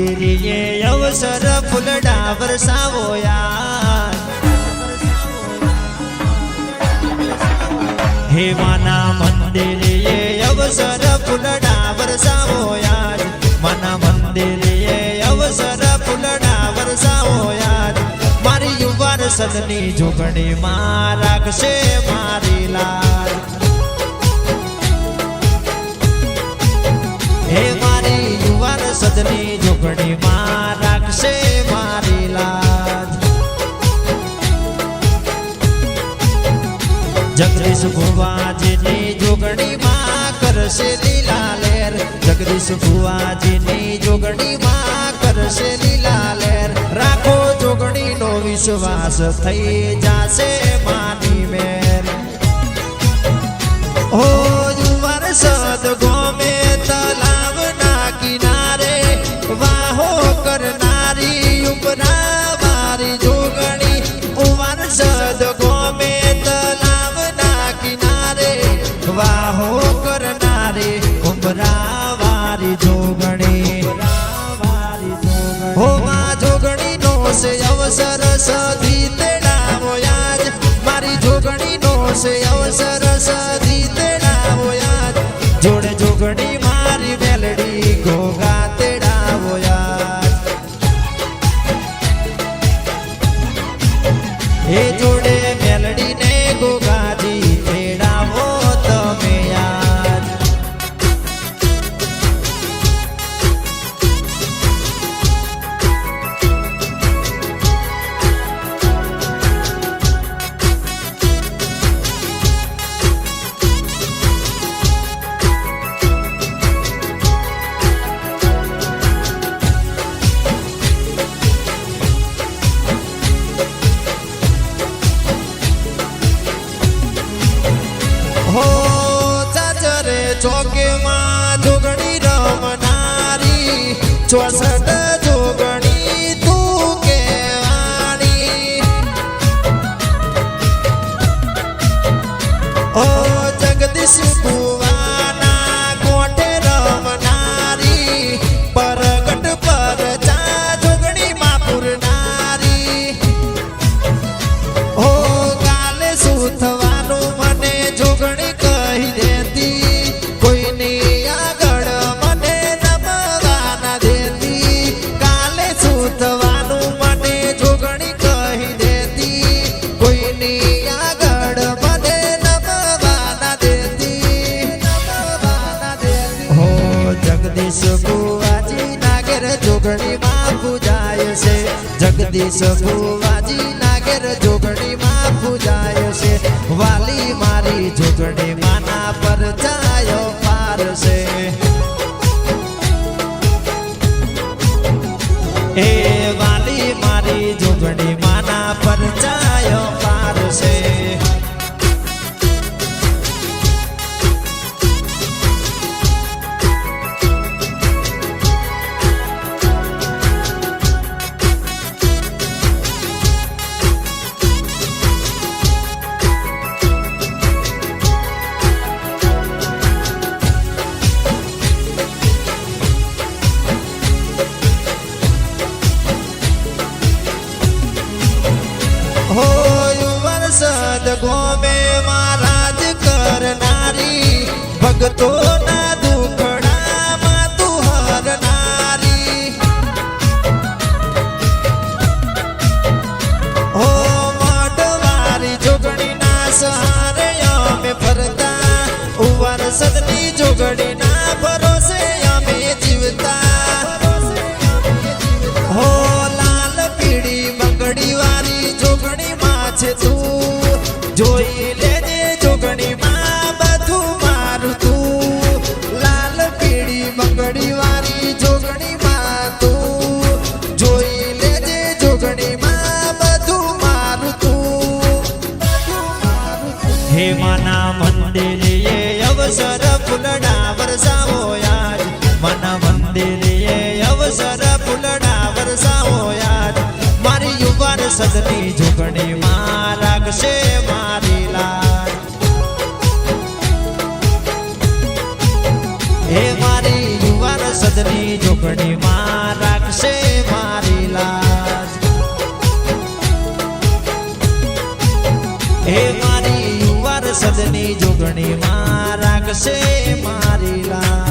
અવસર ફૂલડા વરસાવો યાર હે માના મંદિરે અવસર ફૂલડા વરસાવો યાર માના મંદિરે અવસર ફૂલડા વરસાવો યાર મારી યુવાન સદની જોગણી રાખશે મારી લાલ હે સદની જોગણી માં રાખશે મારી લાજ. જગદીશ ભુવાજીની જોગણી માં કરશે લીલા લેર. જગદીશ ભુવાજીની જોગણી માં કરશે લીલા લેર. રાખો જોગણી નો વિશ્વાસ થઈ જાશે માની મેર. ઓ યુવાન સદ ગોમે છે અવસર સધી તેડાવો યાદ જોડે જોગણી ચોસઠ જોગણી તું કેવાણી ઓ જગદીશ ભુવાના મને જોગણી કહી દેતી. કોઈની આગળ મને નમવા દેતી. નમવા દેતી. હો જગદીશ બુવાજી નાગેર જોગણી માં છે. જગદીશ બુવાજી નાગેર જોગણી માં પૂજાય સદ ગોમે મહારાજ કરનારી. ભગતો ના દુખડા માં તું હરનારી. હો મઢવારી જોગણી ના સહારે અમે ફરતા. ઉવર સદની જોગણી હે માના મંદિરે અવસર ફૂલડા વરસાવો યાર. માના મંદિરે અવસર ફૂલડા વરસાવો યાર. મારી યુવાન સદની ઝુગણી માં રાખશે મારી લાલ હે મારી યુવાન સદની ઝુગણી માં રાખશે મારી લાલ હે મારી સદની જોગણી માં રાખશે મારી જોગણી